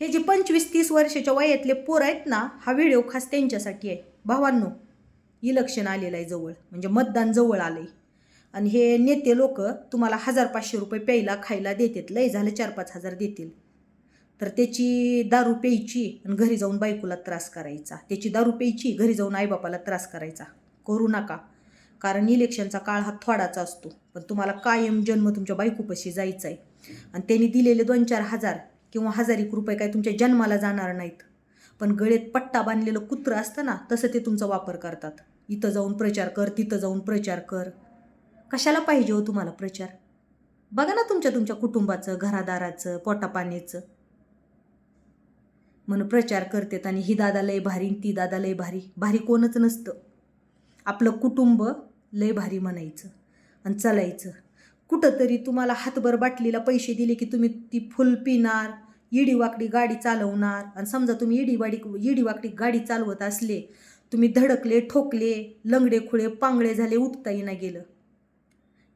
हे जे पंचवीस तीस वर्षाच्या वयातले पोर आहेत ना हा व्हिडिओ खास त्यांच्यासाठी आहे. भावांनो इलेक्शन आलेलं आहे जवळ म्हणजे मतदान जवळ आलं आहे आणि हे नेते लोक तुम्हाला हजार पाचशे रुपये प्यायला खायला देतात लय झालं चार पाच हजार देतील. तर त्याची दारू प्यायची आणि घरी जाऊन बायकोला त्रास करायचा. त्याची दारू प्यायची घरी जाऊन आईबापाला त्रास करायचा. करू नका. कारण इलेक्शनचा काळ हा थोडाचा असतो. पण तुम्हाला कायम जन्म तुमच्या बायकोपाशी जायचा आहे आणि त्यांनी दिलेले दोन चार हजार किंवा हजार एक रुपये काय तुमच्या जन्माला जाणार नाहीत. पण गळेत पट्टा बांधलेलं कुत्रं असतं ना तसं ते तुमचा वापर करतात. इथं जाऊन प्रचार कर तिथं जाऊन प्रचार कर. कशाला पाहिजे हो तुम्हाला प्रचार? बघा ना तुमच्या तुमच्या कुटुंबाचं घरादाराचं पोटापाण्याचं. म्हणून प्रचार करतात आणि ही दादा लय भारी ती दादा लय भारी. भारी कोणच नसतं. आपलं कुटुंब लय भारी म्हणायचं आणि चालायचं. कुठंतरी तुम्हाला हातभर बाटलीला पैसे दिले की तुम्ही ती फुल पिणार इडीवाकडी गाडी चालवणार. आणि समजा तुम्ही इडीवाडी इडीवाकडी गाडी चालवत असले तुम्ही धडकले ठोकले लंगडे खुळे पांगळे झाले उठता येईना गेलं.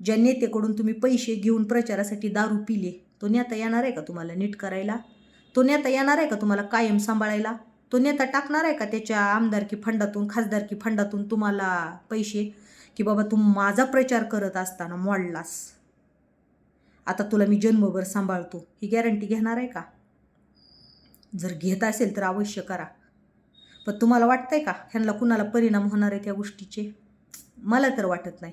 ज्या नेत्याकडून तुम्ही पैसे घेऊन प्रचारासाठी दारू पिले तो नेता येणार आहे का तुम्हाला नीट करायला? तो नेता येणार आहे का तुम्हाला कायम सांभाळायला? तो नेता टाकणार आहे का त्याच्या आमदारकी फंडातून खासदारकी फंडातून तुम्हाला पैसे? की बाबा तू माझा प्रचार करत असताना मोडलास. आता तुला मी जन्मभर सांभाळतो. ही गॅरंटी घेणार आहे का? जर घेत असेल तर अवश्य करा. पण तुम्हाला वाटतंय का? ह्यांना कुणाला परिणाम होणार आहे त्या गोष्टीचे? मला तर वाटत नाही.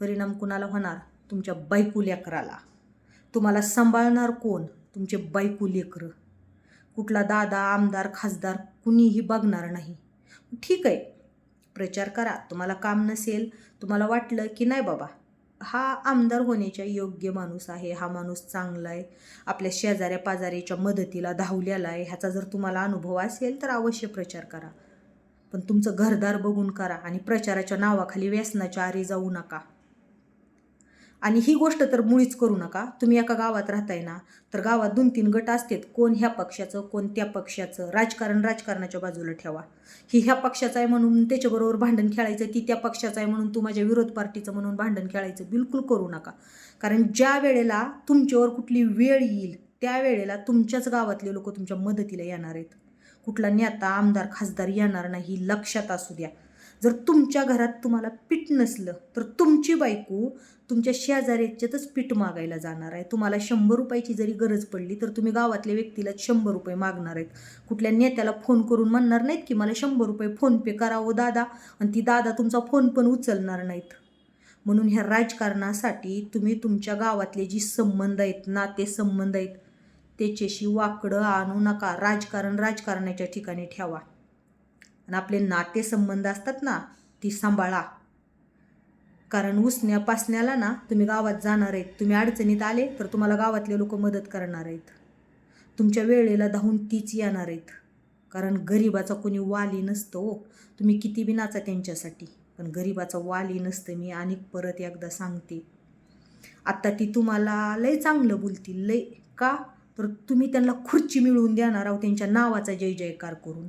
परिणाम कुणाला होणार? तुमच्या बायकू लेकराला. तुम्हाला सांभाळणार कोण? तुमचे बायकू लेकरं. कुठला दादा आमदार खासदार कुणीही बघणार नाही. ठीक आहे. प्रचार करा. तुम्हाला काम नसेल तुम्हाला वाटलं की नाही बाबा. हा आमदार होण्याच्या योग्य माणूस आहे हा माणूस चांगला आहे. आपल्या शेजाऱ्या पाजाऱ्याच्या मदतीला धावलेला आहे. ह्याचा जर तुम्हाला अनुभव असेल तर अवश्य प्रचार करा. पण तुमचं घरदार बघून करा आणि प्रचाराच्या नावाखाली व्यसनाच्या आरी जाऊ नका. आणि ही गोष्ट तर मुळीच करू नका. तुम्ही एका गावात राहताय ना तर गावात दोन तीन गट असतात. कोण ह्या पक्षाचं कोण त्या पक्षाचं. राजकारण राजकारणाच्या बाजूला ठेवा. ही ह्या पक्षाचं आहे म्हणून त्याच्याबरोबर भांडण खेळायचं ती त्या पक्षाचं आहे म्हणून तू माझ्या विरोध पार्टीचं म्हणून भांडण खेळायचं. बिलकुल करू नका. कारण ज्या वेळेला तुमच्यावर कुठली वेळ येईल त्यावेळेला तुमच्याच गावातले लोक तुमच्या मदतीला येणार आहेत. कुठला नेता आमदार खासदार येणार नाही लक्षात असू द्या. जर तुमच्या घरात तुम्हाला पीठ नसलं तर तुमची बायको तुमच्या शेजाऱ्याच्यातच पीठ मागायला जाणार आहे. तुम्हाला शंभर रुपयाची जरी गरज पडली तर तुम्ही गावातल्या व्यक्तीला शंभर रुपये मागणार आहेत. कुठल्या नेत्याला फोन करून म्हणणार नाहीत की मला शंभर रुपये फोनपे करावं दादा आणि ती दादा तुमचा फोन पण उचलणार नाहीत. म्हणून ह्या राजकारणासाठी तुम्ही तुमच्या गावातले जी संबंध आहेत नाते संबंध आहेत त्याच्याशी वाकडं आणू नका. राजकारण राजकारणाच्या ठिकाणी ठेवा. आणि आपले नातेसंबंध असतात ना ती सांभाळा. कारण उसण्या पासण्याला ना तुम्ही गावात जाणार आहेत. तुम्ही अडचणीत आले तर तुम्हाला गावातले लोक मदत करणार आहेत. तुमच्या वेळेला धावून तीच येणार आहेत. कारण गरिबाचा कोणी वाली नसतो हो. तुम्ही किती बी नाचा त्यांच्यासाठी पण गरिबाचा वाली नसतं. मी आणि परत एकदा सांगते. आत्ता ती तुम्हाला लय चांगलं बोलतील. लय का? तर तुम्ही त्यांना खुर्ची मिळवून देणार आहोत त्यांच्या नावाचा जय जयकार करून.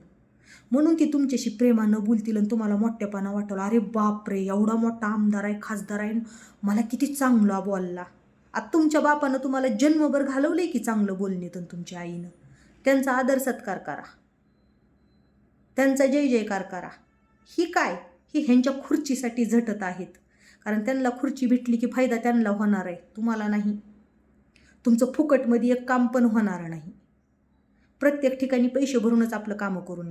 म्हणून ती तुमच्याशी प्रेमानं बोलतील आणि तुम्हाला मोठ्यापणा वाटवला अरे बापरे एवढा मोठा आमदार आहे खासदार आहे. मला किती चांगला बोलला. आता तुमच्या बापानं तुम्हाला जन्मभर घालवलंय की चांगलं बोलणे तर तुमच्या आईनं? त्यांचा आदर सत्कार करा. त्यांचा जय जयकार करा. ही काय? ही ह्यांच्या खुर्चीसाठी झटत आहेत. कारण त्यांना खुर्ची भेटली की फायदा त्यांना होणार आहे तुम्हाला नाही. तुमचं फुकटमध्ये एक काम पण होणार नाही. प्रत्येक ठिकाणी पैसे भरूनच आपलं कामं करून